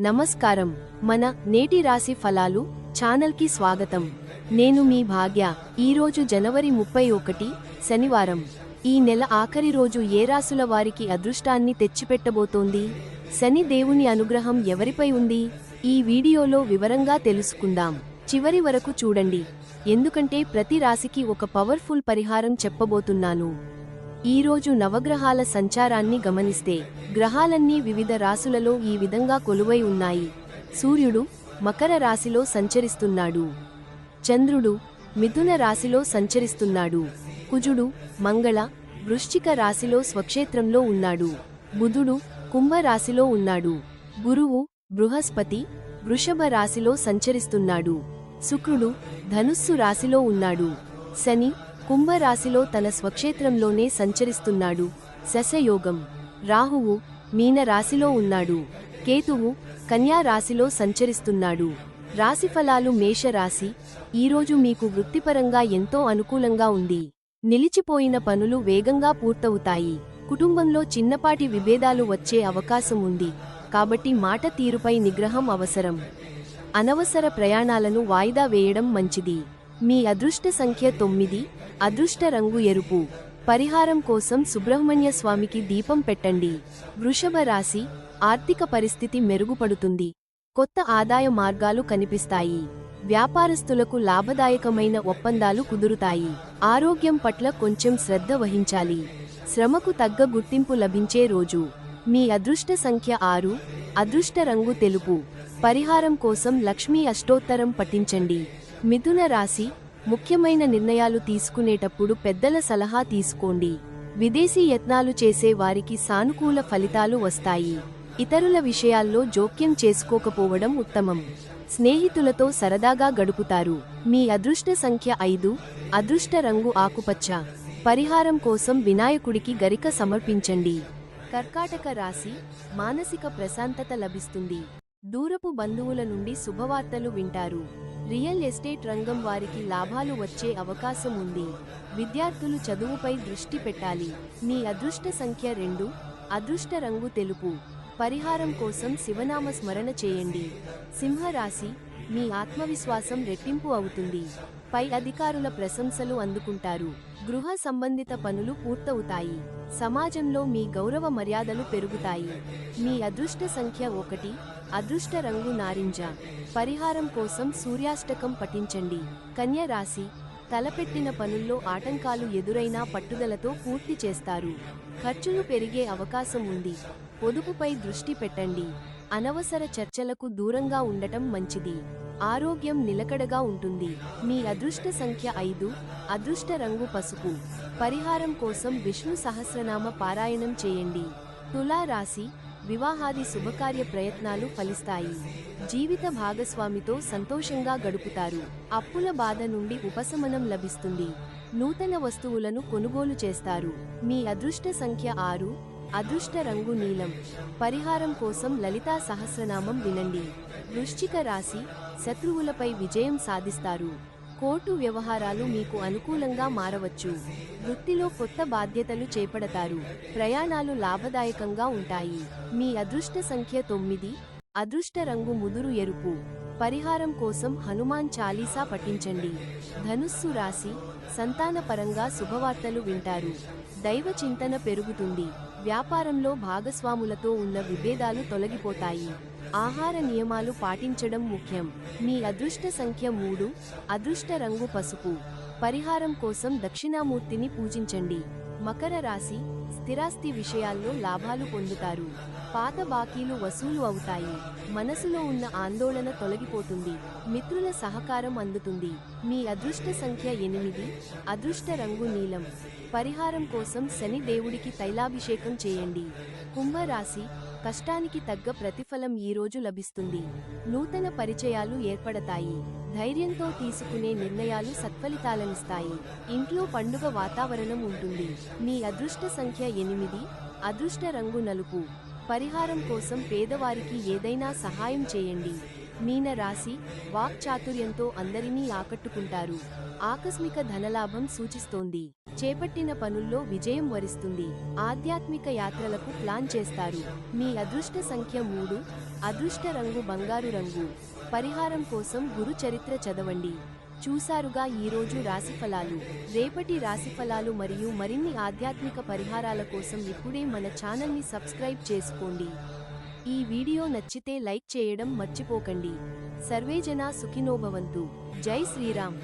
నమస్కారం. మన నేటి రాశి ఫలాలు ఛానల్కి స్వాగతం. నేను మీ భాగ్య. ఈరోజు జనవరి ముప్పై ఒకటి శనివారం. ఈ నెల ఆఖరి రోజు ఏ రాసుల వారికి అదృష్టాన్ని తెచ్చిపెట్టబోతోంది? శని దేవుని అనుగ్రహం ఎవరిపై ఉంది? ఈ వీడియోలో వివరంగా తెలుసుకుందాం. చివరి వరకు చూడండి. ఎందుకంటే ప్రతి రాశికి ఒక పవర్ఫుల్ పరిహారం చెప్పబోతున్నాను. ఈరోజు నవగ్రహాల సంచారాన్ని గమనిస్తే గ్రహాలన్నీ వివిధ రాసులలో ఈ విధంగా కొలువై ఉన్నాయి. సూర్యుడు మకర రాశిలో సంచరిస్తున్నాడు. చంద్రుడు మిథున రాశిలో సంచరిస్తున్నాడు. కుజుడు మంగళ వృశ్చిక రాశిలో స్వక్షేత్రంలో ఉన్నాడు. బుధుడు కుంభ రాశిలో ఉన్నాడు. గురువు బృహస్పతి వృషభ రాశిలో సంచరిస్తున్నాడు. శుక్రుడు ధనుస్సు రాశిలో ఉన్నాడు. శని కుంభరాశిలో తన స్వక్షేత్రంలోనే సంచరిస్తున్నాడు. శశయోగం. రాహువు మీన రాశిలో ఉన్నాడు. కేతువు కన్యా రాశిలో సంచరిస్తున్నాడు. రాశిఫలాలు మేషరాశి. ఈరోజు మీకు వృత్తిపరంగా ఎంతో అనుకూలంగా ఉంది. నిలిచిపోయిన పనులు వేగంగా పూర్తవుతాయి. కుటుంబంలో చిన్నపాటి విభేదాలు వచ్చే అవకాశం ఉంది. కాబట్టి మాట తీరుపై నిగ్రహం అవసరం. అనవసర ప్రయాణాలను వాయిదా వేయడం మంచిది. మీ అదృష్ట సంఖ్య తొమ్మిది అదృష్ట రంగు ఎరుపు. పరిహారం కోసం సుబ్రహ్మణ్య స్వామికి దీపం పెట్టండి. వృషభ రాశి ఆర్థిక పరిస్థితి మెరుగుపడుతుంది. కొత్త ఆదాయ మార్గాలు కనిపిస్తాయి. వ్యాపారస్తులకు లాభదాయకమైన ఒప్పందాలు కుదురుతాయి. ఆరోగ్యం పట్ల కొంచెం శ్రద్ధ వహించాలి. శ్రమకు తగ్గ గుర్తింపు లభించే రోజు. మీ అదృష్ట సంఖ్య ఆరు అదృష్ట రంగు తెలుపు. పరిహారం కోసం లక్ష్మీ అష్టోత్తరం పఠించండి. మిథున రాశి ముఖ్యమైన నిర్ణయాలు తీసుకునేటప్పుడు పెద్దల సలహా తీసుకోండి. విదేశీ యత్నాలు చేసే వారికి సానుకూల ఫలితాలు వస్తాయి. ఇతరుల విషయాల్లో జోక్యం చేసుకోకపోవడం ఉత్తమం. స్నేహితులతో సరదాగా గడుపుతారు. మీ అదృష్ట సంఖ్య ఐదు అదృష్ట రంగు ఆకుపచ్చ. పరిహారం కోసం వినాయకుడికి గరిక సమర్పించండి. కర్కాటక రాశి మానసిక ప్రశాంతత లభిస్తుంది. దూరపు బంధువుల నుండి శుభవార్తలు వింటారు. రియల్ ఎస్టేట్ రంగం వారికి లాభాలు వచ్చే అవకాశం ఉంది. విద్యార్థులు చదువుపై దృష్టి పెట్టాలి. మీ అదృష్ట సంఖ్య రెండు. అదృష్ట రంగు తెలుపు. పరిహారం కోసం శివనామ స్మరణ చేయండి. సింహరాశి మీ ఆత్మవిశ్వాసం రెట్టింపు అవుతుంది. పై అధికారుల ప్రశంసలు అందుకుంటారు. గృహ సంబంధిత పనులు పూర్తవుతాయి. సమాజంలో మీ గౌరవ మర్యాదలు పెరుగుతాయి. మీ అదృష్ట సంఖ్య ఒకటి అదృష్ట రంగు నారింజ. పరిహారం కోసం సూర్యాష్టకం పఠించండి. కన్య రాశి తలపెట్టిన పనుల్లో ఆటంకాలు ఎదురైనా పట్టుదలతో పూర్తి చేస్తారు. ఖర్చులు పెరిగే అవకాశం ఉంది. పొదుపుపై దృష్టి పెట్టండి. అనవసర చర్చలకు దూరంగా ఉండటం మంచిది. ఆరోగ్యం నిలకడగా ఉంటుంది. మీ అదృష్ట సంఖ్య ఐదు అదృష్ట రంగు పసుపు. పరిహారం కోసం విష్ణు సహస్రనామ పారాయణం చేయండి. తులా రాశి వివాహాది శుభకార్య ప్రయత్నాలు ఫలిస్తాయి. జీవిత భాగస్వామితో సంతోషంగా గడుపుతారు. అప్పుల బాధ నుండి ఉపశమనం లభిస్తుంది. నూతన వస్తువులను కొనుగోలు చేస్తారు. మీ అదృష్ట సంఖ్య ఆరు అదృష్ట రంగు నీలం. పరిహారం కోసం లలితా సహస్రనామం వినండి. వృశ్చిక రాశి శత్రువులపై విజయం సాధిస్తారు. కోర్టు వ్యవహారాలు మీకు అనుకూలంగా మారవచ్చు. వృత్తిలో కొత్త బాధ్యతలు చేపడతారు. ప్రయాణాలు లాభదాయకంగా ఉంటాయి. మీ అదృష్ట సంఖ్య తొమ్మిది. అదృష్ట రంగు ముదురు ఎరుపు. పరిహారం కోసం హనుమాన్ చాలీసా పఠించండి. ధనుస్సు రాశి సంతానపరంగా శుభవార్తలు వింటారు. దైవ చింతన పెరుగుతుంది. వ్యాపారంలో భాగస్వాములతో ఉన్న విభేదాలు తొలగిపోతాయి. ఆహార నియమాలు పాటించడం ముఖ్యం. మీ అదృష్ట సంఖ్య మూడు అదృష్ట రంగు పసుపు. పరిహారం కోసం దక్షిణామూర్తిని పూజించండి. మకర రాశి స్థిరాస్తి విషయాల్లో లాభాలు పొందుతారు. పాత బాకీలు వసూలు అవుతాయి. మనసులో ఉన్న ఆందోళన తొలగిపోతుంది. మిత్రుల సహకారం అందుతుంది. మీ అదృష్ట సంఖ్య ఎనిమిది అదృష్ట రంగు నీలం. పరిహారం కోసం శని దేవుడికి తైలాభిషేకం చేయండి. కుంభరాశి కష్టానికి తగ్గ ప్రతిఫలం ఈరోజు లభిస్తుంది. నూతన పరిచయాలు ఏర్పడతాయి. ధైర్యంతో తీసుకునే నిర్ణయాలు సత్ఫలితాలనిస్తాయి. ఇంట్లో పండుగ వాతావరణం ఉంటుంది. మీ అదృష్ట సంఖ్య ఎనిమిది అదృష్ట రంగు నలుపు. పరిహారం కోసం పేదవారికి ఏదైనా సహాయం చేయండి. మీన రాశి వాక్చాతుర్యంతో అందరినీ ఆకట్టుకుంటారు. ఆకస్మిక ధనలాభం సూచిస్తోంది. చేపట్టిన పనుల్లో విజయం వరిస్తుంది. ఆధ్యాత్మిక యాత్రలకు ప్లాన్ చేస్తారు. మీ అదృష్ట సంఖ్య మూడు అదృష్ట రంగు బంగారు రంగు. పరిహారం కోసం గురు చరిత్ర చదవండి. చూసారుగా ఈరోజు రాశిఫలాలు రేపటి రాశిఫలాలు మరియు మరిన్ని ఆధ్యాత్మిక పరిహారాల కోసం ఇప్పుడే మన ఛానల్ని సబ్స్క్రైబ్ చేసుకోండి. ఈ వీడియో నచ్చితే లైక్ చేయడం మర్చిపోకండి. సర్వేజన సుఖినోభవంతు జై శ్రీరామ్.